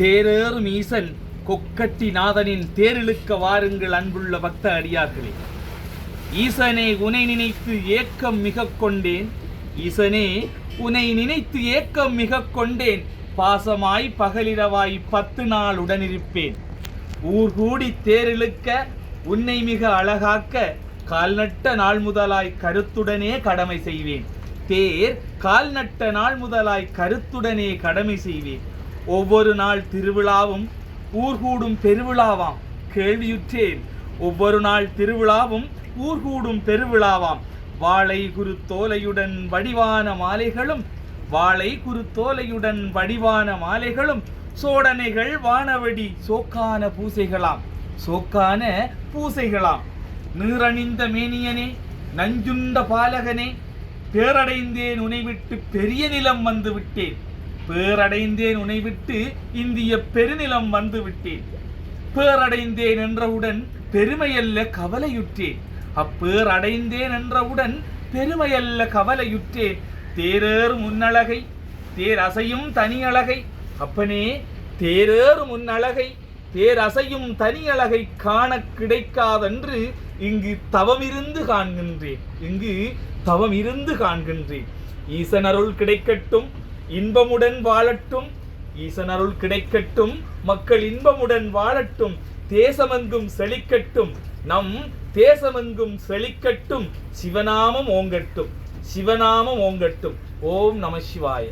தேரேறும் ஈசன் கொக்கட்டி நாதனின் தேரிழுக்க வாருங்கள் அன்புள்ள பக்த அடியார்களே. ஈசனே உனை நினைத்து ஏக்கம் மிக கொண்டேன். ஈசனே உனை நினைத்து ஏக்கம் மிக கொண்டேன். பாசமாய் பகலிரவாய் பத்து நாள் உடனிருப்பேன். ஊர் கூடி தேரிழுக்க உன்னை மிக அழகாக்க கால்நட்ட நாள் முதலாய் கருத்துடனே கடமை செய்வேன். தேர் கால்நட்ட நாள் முதலாய் கருத்துடனே கடமை செய்வேன். ஒவ்வொரு நாள் திருவிழாவும் ஊர்கூடும் பெருவிழாவாம். கேள்வியுற்றேன். ஒவ்வொரு நாள் திருவிழாவும் ஊர்கூடும் பெருவிழாவாம். வாழை குருத்தோலையுடன் வடிவான மாலைகளும் வாழை குருத்தோலையுடன் வடிவான மாலைகளும் சோடனைகள் வானவடி சோக்கான பூசைகளாம். சோக்கான பூசைகளாம். நீரணிந்த மேனியனே நஞ்சுண்ட பாலகனே பேரடைந்தேன் உனை விட்டு பெரிய நிலம் வந்து விட்டேன் பேரடைந்தேன் உனை விட்டு இந்திய பெருநிலம் வந்து விட்டேன் பேரடைந்தேன் என்றவுடன் பெருமையல்ல கவலையுற்றேன். அப்பேரடைந்தேன் என்றவுடன் பெருமையல்ல கவலையுற்றேன். தேரேறு முன்னழகை தேரசையும் தனியழகை அப்பனே தேரேறு முன்னழகை பேரசையும் தனியழகை காண கிடைக்காதென்று இங்கு தவமிருந்து காண்கின்றேன். இங்கு தவமிருந்து காண்கின்றேன். ஈசனருள் கிடைக்கட்டும் இன்பமுடன் வாழட்டும். ஈசனருள் கிடைக்கட்டும். மக்கள் இன்பமுடன் வாழட்டும். தேசமெங்கும் செழிக்கட்டும். நம் தேசமெங்கும் செழிக்கட்டும். சிவநாமம் ஓங்கட்டும். சிவநாமம் ஓங்கட்டும். ஓம் நம சிவாய.